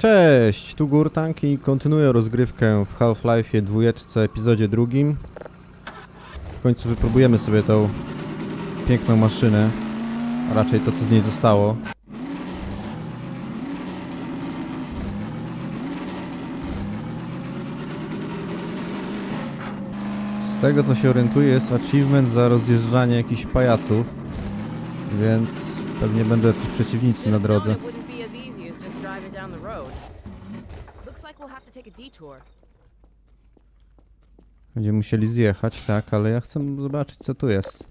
Cześć, tu Gurtank i kontynuuję rozgrywkę w Half-Life dwójeczce epizodzie drugim. W końcu wypróbujemy sobie tą piękną maszynę, a raczej to co z niej zostało. Z tego co się orientuję jest achievement za rozjeżdżanie jakichś pajaców, więc pewnie będą jacyś przeciwnicy na drodze. It wouldn't be as easy as just driving down the road. Looks like we'll have to take a detour. Będziemy musieli zjechać, tak, ale ja chcę zobaczyć co tu jest.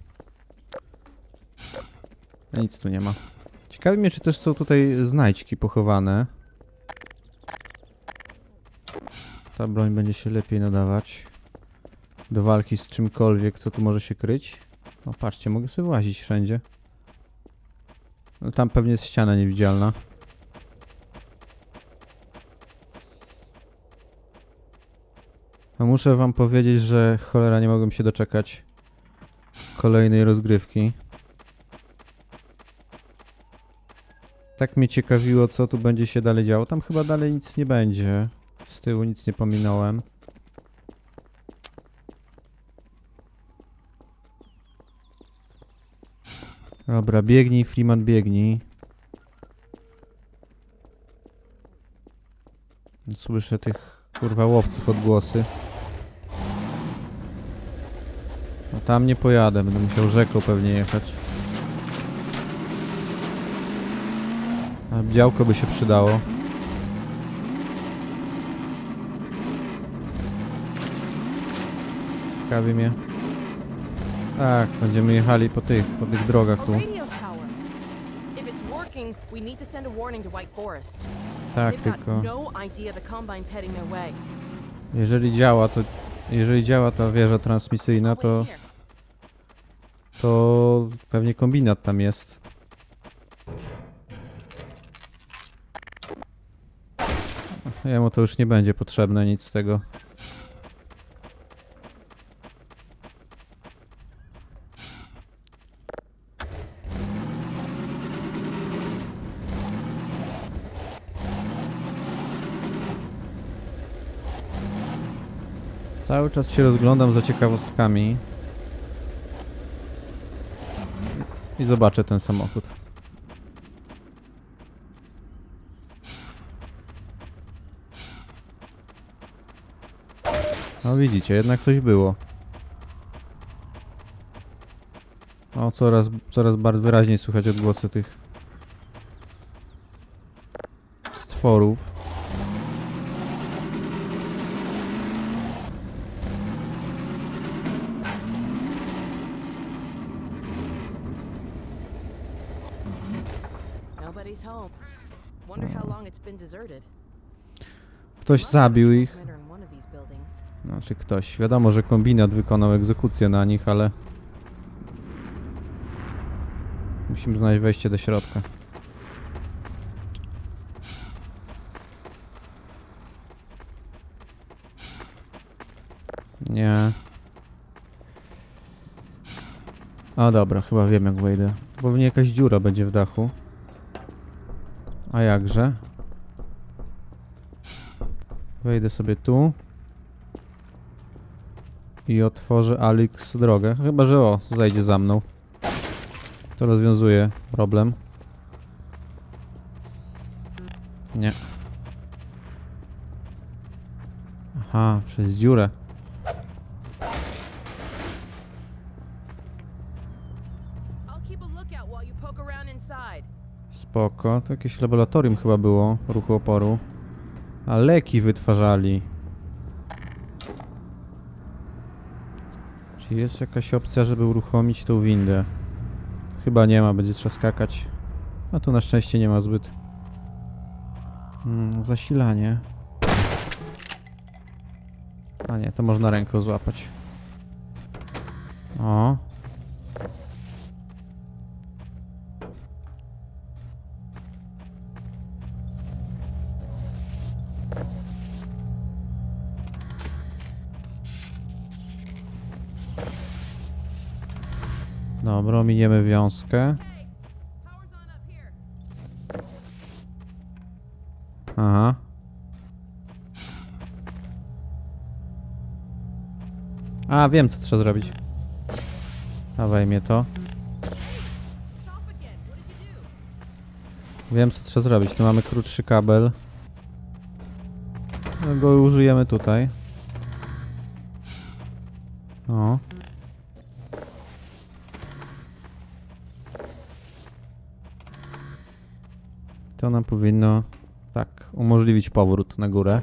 A Nic tu nie ma. Ciekawi mnie, czy też są tutaj znajdźki pochowane. Ta broń będzie się lepiej nadawać do walki z czymkolwiek, co tu może się kryć. O, patrzcie, mogę sobie łazić wszędzie. No, tam pewnie jest ściana niewidzialna. No muszę wam powiedzieć, że cholera nie mogłem się doczekać kolejnej rozgrywki. Tak mnie ciekawiło, co tu będzie się dalej działo. Tam chyba dalej nic nie będzie. Z tyłu nic nie pominąłem. Dobra, biegnij, Freeman, biegnij. Słyszę tych kurwa łowców odgłosy. No tam nie pojadę, będę musiał rzeką pewnie jechać. A działko by się przydało. Ciekawi mnie. Tak, będziemy jechali po tych, po tych drogach tu. Tak, tylko no jeżeli działa, to jeżeli działa ta wieża transmisyjna, to, to pewnie kombinat tam jest. Jemu to już nie będzie potrzebne nic z tego. Cały czas się rozglądam za ciekawostkami. I zobaczę ten samochód. No widzicie, jednak coś było. O, coraz, coraz bardziej wyraźniej słychać odgłosy tych stworów. Ktoś zabił ich. Znaczy ktoś. Wiadomo, że kombinat wykonał egzekucję na nich, ale... Musimy znaleźć wejście do środka. Nie. A dobra, chyba wiem jak wejdę. Pewnie jakaś dziura będzie w dachu. A jakże? Wejdę sobie tu i otworzę Alix drogę. Chyba, że o, zajdzie za mną. To rozwiązuje problem. Nie. Aha, przez dziurę. Spoko. To jakieś laboratorium chyba było ruchu oporu. A leki wytwarzali. Czy jest jakaś opcja, żeby uruchomić tą windę? Chyba nie ma, będzie trzeba skakać. A tu na szczęście nie ma zbyt. Mm, zasilanie. A nie, to można ręką złapać. O. Dobra, miniemy wiązkę. Aha. A, wiem co trzeba zrobić. Dawaj mnie to. Wiem co trzeba zrobić. Tu mamy krótszy kabel. No go użyjemy tutaj. O. To nam powinno tak umożliwić powrót na górę.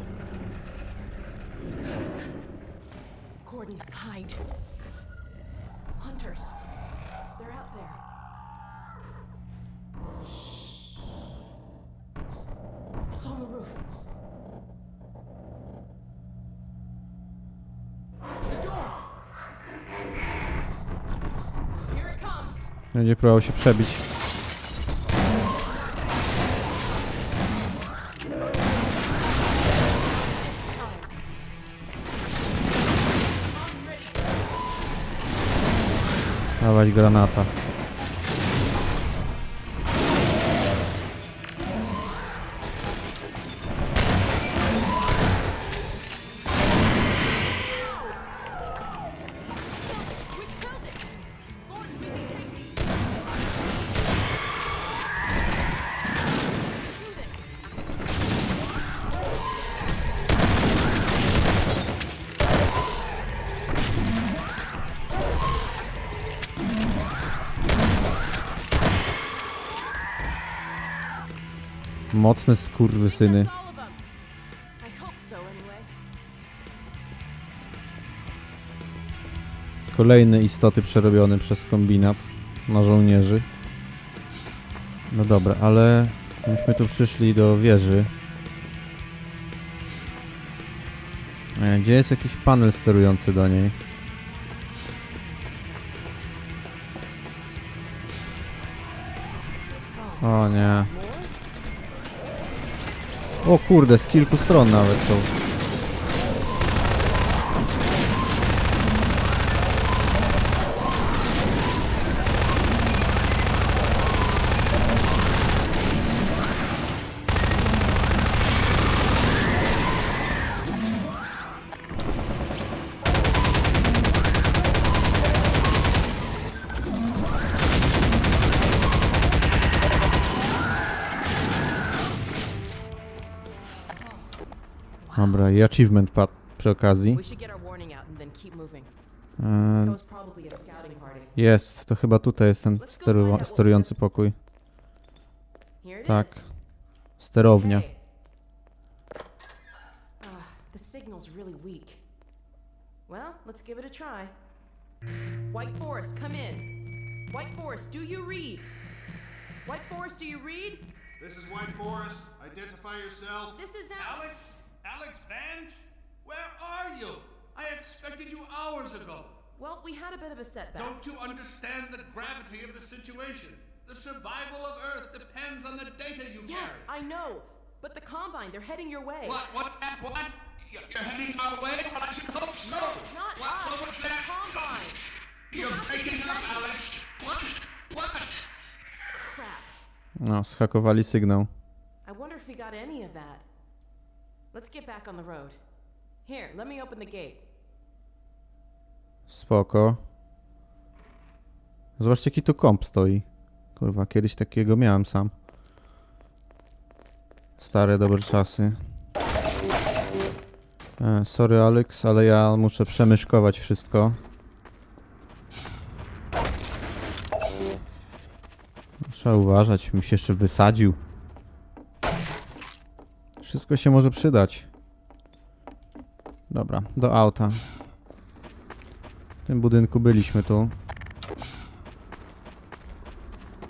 Gordon, hide. Hunters. They're Dawać granata. So, anyway. Kolejne istoty przerobione przez kombinat na żołnierzy. No dobra, ale myśmy tu przyszli do wieży. E, Gdzie jest jakiś panel sterujący do niej? O nie. O kurde, z kilku stron nawet są. Dobra, i achievement padł przy okazji. E, party. Jest, to chyba tutaj jest ten steru sterujący pokój. Tak. Sterownia. Ah. Well, let's give it a try. White Forest, come in. White Forest, do you read? White Forest, do you read? This is White Forest. Identify yourself. This is Al- Alex? Alex Vance? Where are you? I expected you hours ago. Well, we had a bit of a setback. Don't you understand the gravity of the situation? The survival of Earth depends on the data you Yes, carry. I know. But the Combine, they're heading your way. What? What's that? What? You're you're heading our way? Well, I should hope so. Not what, us. What was the that? Combine. You're breaking up. Alex. What? What? Crap. No, schakowali sygnał. I wonder if we got any of that. Let's get back on the road. Here, let me open the gate. Spoko. Zobaczcie jaki tu komp stoi. Kurwa, kiedyś takiego miałem sam. Stare, dobre czasy. E, sorry Alex, ale ja muszę przemyszkować wszystko. Trzeba uważać, mi się jeszcze wysadził. Wszystko się może przydać. Dobra, do auta. W tym budynku byliśmy tu.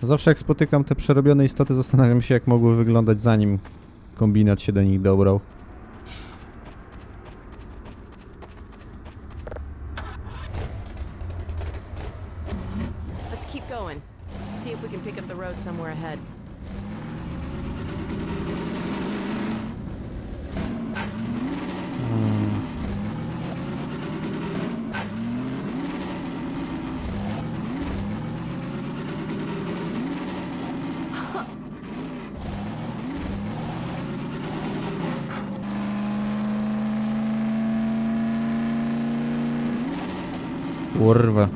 Zawsze jak spotykam te przerobione istoty, zastanawiam się, jak mogły wyglądać zanim kombinat się do nich dobrał. Let's keep going. See if we can pick up the road somewhere ahead. Kurwa.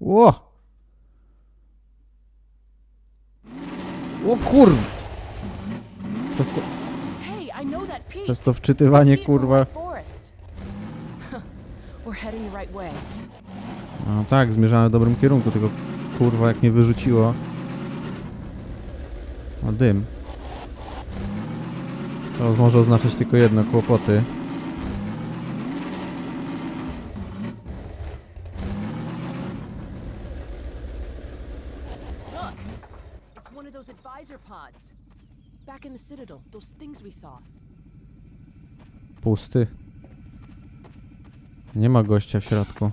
Ło! O kurwa! Przez to, przez to wczytywanie kurwa. No tak, zmierzamy w dobrym kierunku, tylko kurwa jak mnie wyrzuciło. A dym. To może oznaczać tylko jedno, kłopoty. Pusty. Nie ma gościa w środku.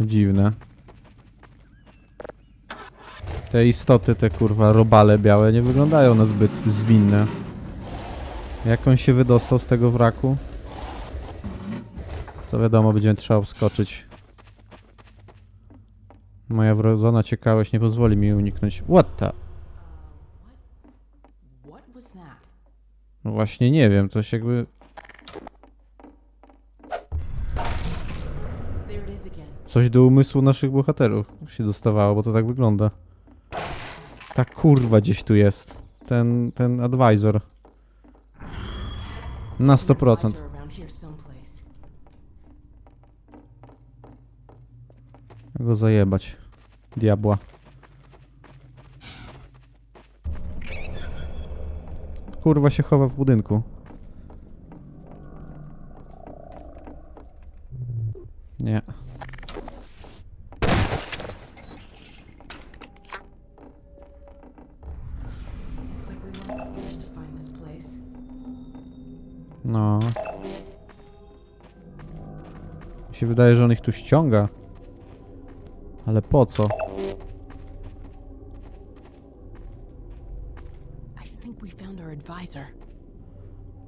Dziwne. Te istoty, te kurwa robale białe nie wyglądają na zbyt zwinne. Jak on się wydostał z tego wraku? To wiadomo, będziemy trzeba wskoczyć. Moja wrodzona ciekawość nie pozwoli mi uniknąć. What the? No właśnie nie wiem, coś jakby... Coś do umysłu naszych bohaterów się dostawało, bo to tak wygląda. Ta kurwa gdzieś tu jest. Ten, ten advisor. Na 100%. Advisor around here someplace. Go zajebać. Diabła. Kurwa się chowa w budynku. Wydaje, że on ich tu ściąga. Ale po co?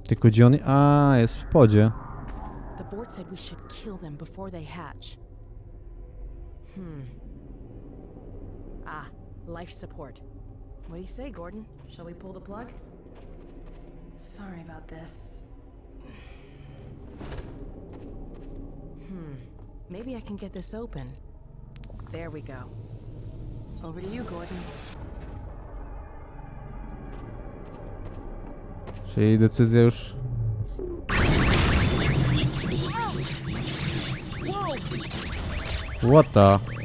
Tylko gdzie on... A, jest w podzie. Hmm. Ah, life support. What do you say, Gordon? Shall we pull the plug? Sorry about this. Maybe I can get this open. There we go. Over to you, Gordon. Czyli decyzja już... What the?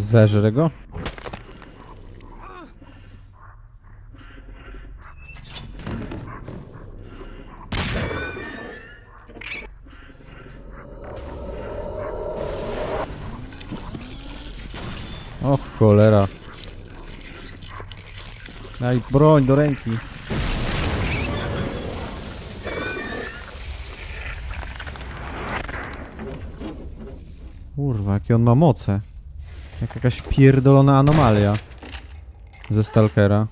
Zeżrę go? O cholera. Daj broń do ręki. Kurwa, jakie on ma moce. Jak jakaś pierdolona anomalia. Ze Stalkera.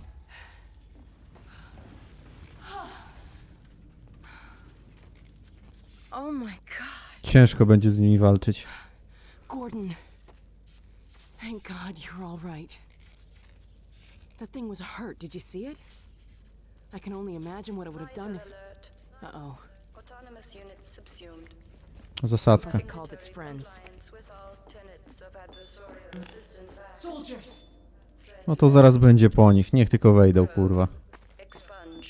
Oh. Ciężko będzie z nimi walczyć. Gordon. Thank God you're all right. That thing was hurt. Did you see it? I can only imagine what it would have done if. Uh oh. Autonomous units subsumed. Zasadzka. No to zaraz będzie po nich. Niech tylko wejdą, kurwa. Expunge.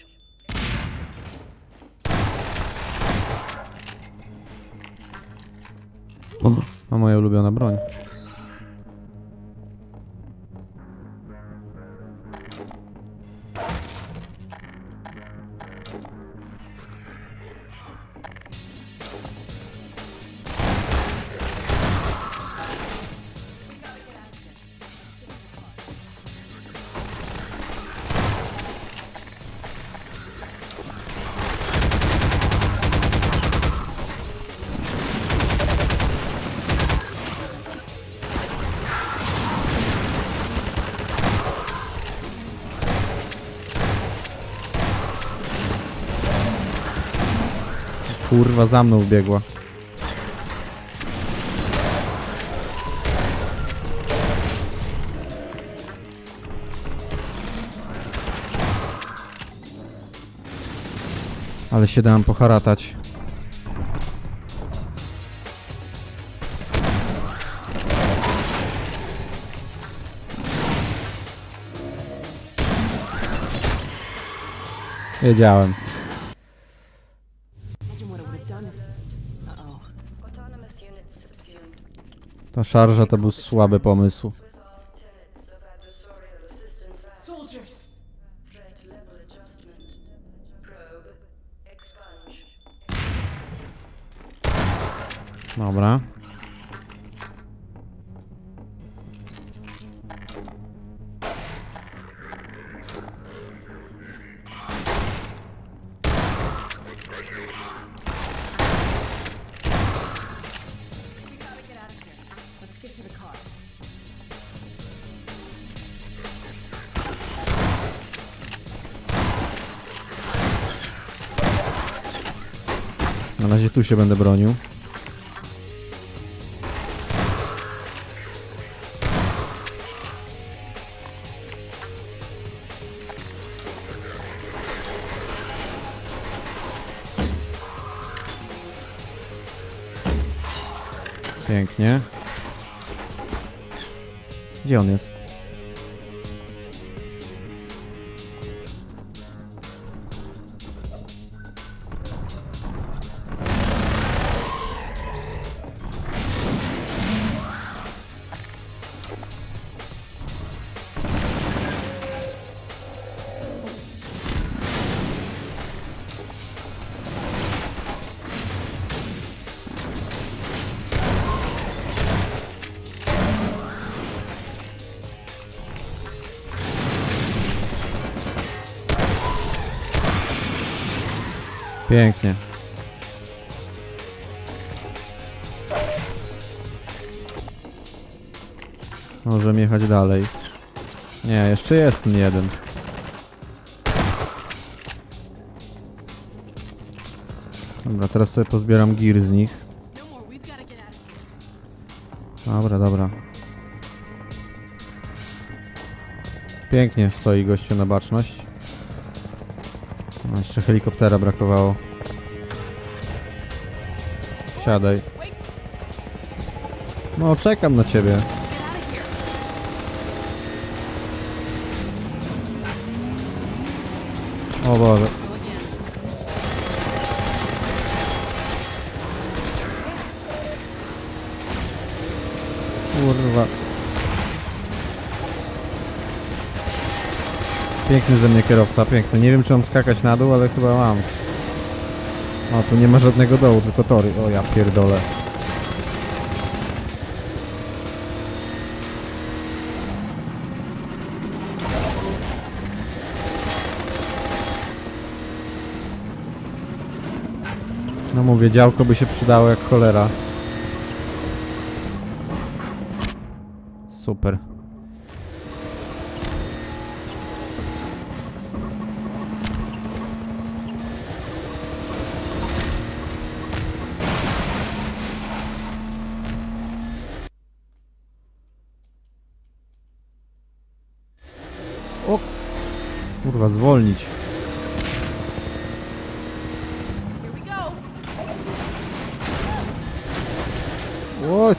A moja ulubiona broń. Kurwa, za mną wbiegła. Ale się dałem poharatać. Wiedziałem. Imagine what it would have done. Uh-oh. Autonomous units subsumed. Ta szarża to był słaby pomysł. With tu się będę bronił. Pięknie. Gdzie on jest? Pięknie. Możemy jechać dalej. Nie, jeszcze jest ten jeden. Dobra, teraz sobie pozbieram gear z nich. Dobra, dobra. Pięknie stoi gościu na baczność. Jeszcze helikoptera brakowało. Siadaj. No, czekam na ciebie. O Boże. Piękny ze mnie kierowca, piękny. Nie wiem czy mam skakać na dół, ale chyba mam. O, tu nie ma żadnego dołu, tylko tory. O, ja pierdolę. No mówię, działko by się przydało jak cholera. Super. Zwolnić. O!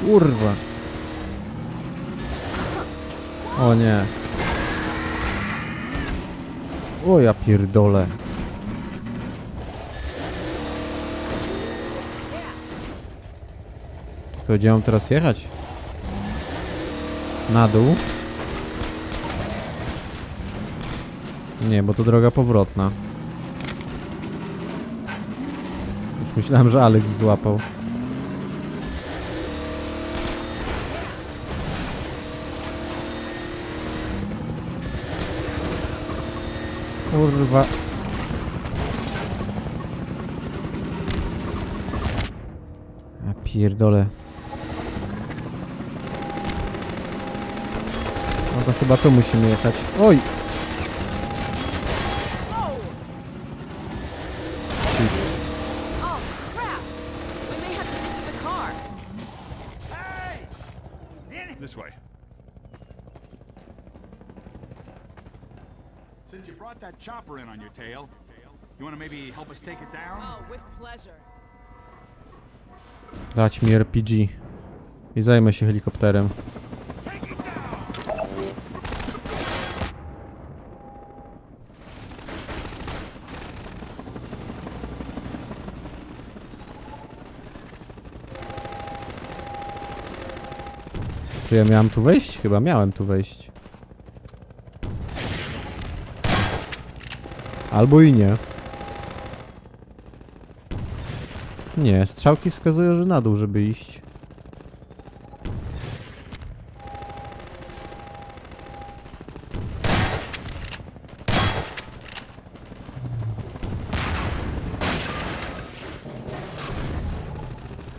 Kurwa. O nie. O ja pierdolę. To gdzie mam teraz jechać? Na dół? Nie, bo to droga powrotna. Już myślałem, że Alex złapał. Kurwa. Ja pierdolę. No to chyba tu musimy jechać. Oj! That chopper in on your tail. You wanna maybe help us take it down? Oh, with pleasure. Dać mi RPG. I zajmę się helikopterem. Czy ja miałem tu wejść? Chyba miałem tu wejść. Albo i nie. Nie, strzałki wskazują, że na dół, żeby iść.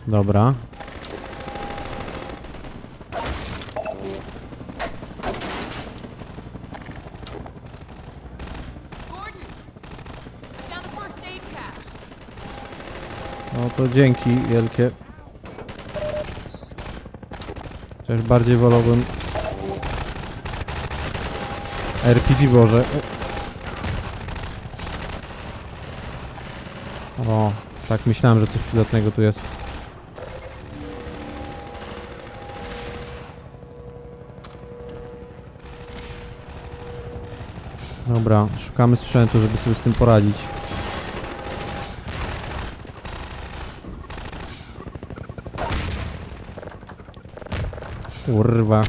Dobra. No to dzięki wielkie. Chociaż bardziej wolałbym RPG Boże. O, tak myślałem, że coś przydatnego tu jest. Dobra, szukamy sprzętu, żeby sobie z tym poradzić. Kurwa.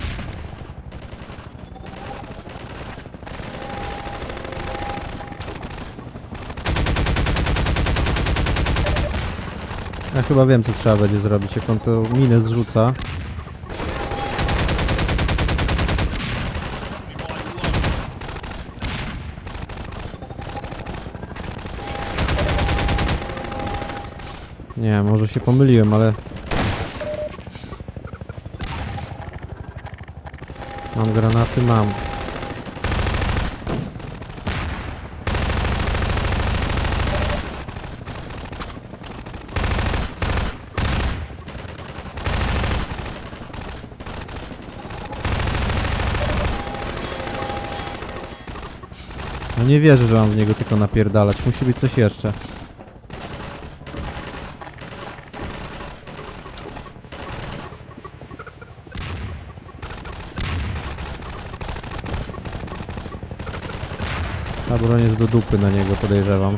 Ja chyba wiem co trzeba będzie zrobić, jak on to minę zrzuca. Nie, może się pomyliłem, ale Mam granaty, mam. No nie wierzę, że mam w niego tylko napierdalać. Musi być coś jeszcze. Ta broń jest do dupy na niego, podejrzewam.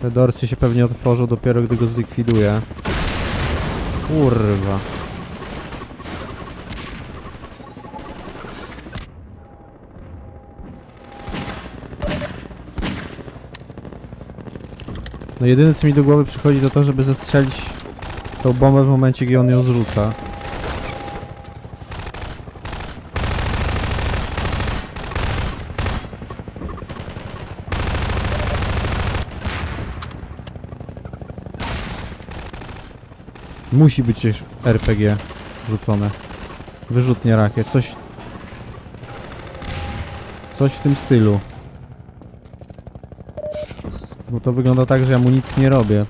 Te dorsy się pewnie otworzą dopiero gdy go zlikwiduję. Kurwa. No jedyne co mi do głowy przychodzi to to, żeby zestrzelić tą bombę w momencie, gdy on ją zrzuca. Musi być RPG rzucone. Wyrzutnie rakiet, coś... Coś w tym stylu. Bo to wygląda tak, że ja mu nic nie robię.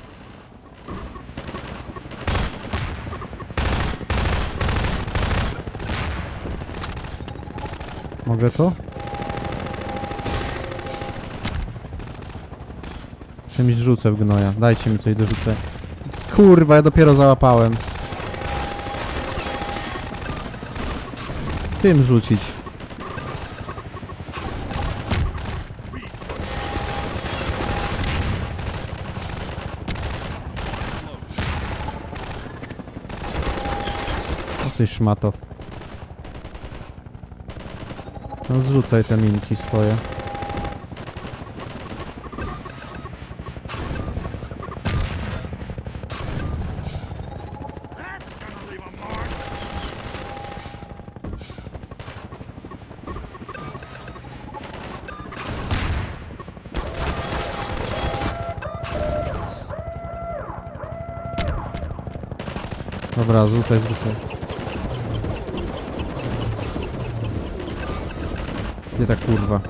Mogę to? Czymś rzucę w gnoja. Dajcie mi coś do rzucę. Kurwa, ja dopiero załapałem. Tym rzucić. Ty szmato. No zrzucaj te minki swoje. Dobra, zrzucaj, zrzucaj. Gdzie ta kurwa?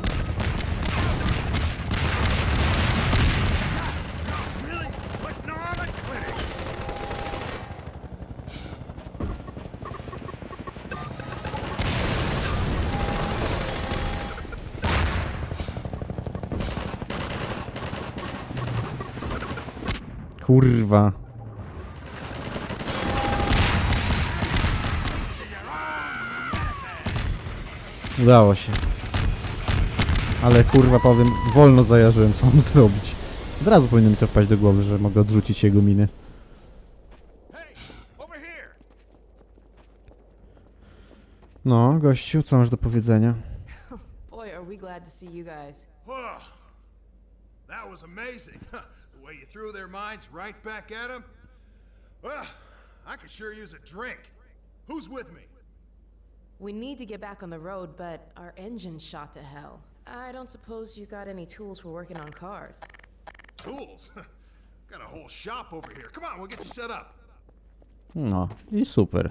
Kurwa. Udało się. Ale kurwa powiem, wolno zajarzyłem, co mam zrobić. Od razu powinno mi to wpaść do głowy, że mogę odrzucić jego miny. No, gościu, co masz do powiedzenia? Boy, are we glad to see you guys. That was amazing. the way you threw their minds right back at them. Well, I could sure use a drink. Who's with me? We need to get back on the road, but our engine's shot to hell. I don't suppose you got any tools for working on cars. Tools. Got a whole shop over here. Come on, we'll get you set up. No, i super.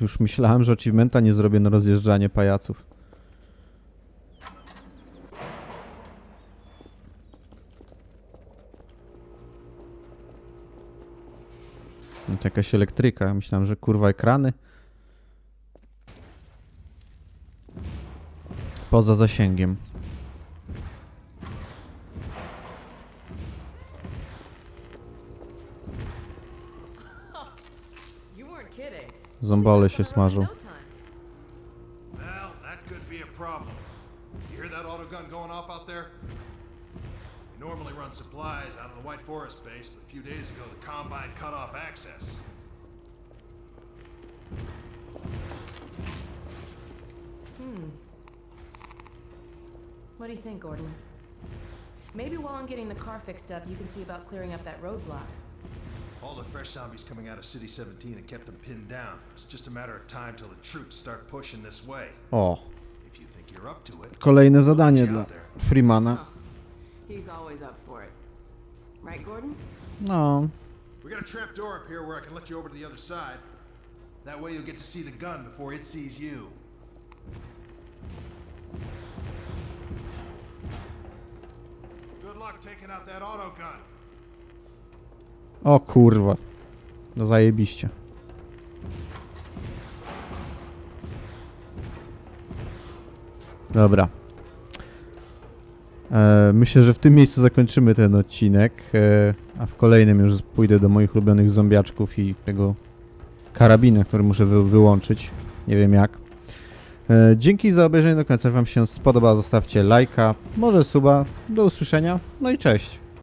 Już myślałem, że achievementa nie zrobię na rozjeżdżanie pajaców. No to jakaś elektryka. Myślałem, że kurwa ekrany. Poza zasięgiem. Zombole się smażą. Fixed up, you can see about clearing up that roadblock. All the fresh zombies coming out of City 17 have kept them pinned down. It's just a matter of time till the troops start pushing this way. O, If you think you're up to it, kolejne zadanie dla Freemana. Oh, he's always up for it. Right, Gordon? No, we got a trap door up here where I can let you over to the other side. That way you'll get to see the gun before it sees you. O kurwa. No zajebiście. Dobra. E, myślę, że w tym miejscu zakończymy ten odcinek, e, a w kolejnym już pójdę do moich ulubionych zombiaczków i tego karabina, który muszę wy wyłączyć. Nie wiem jak. E, dzięki za obejrzenie do końca. Wam się spodoba, zostawcie lajka, może suba. Do usłyszenia. No i cześć.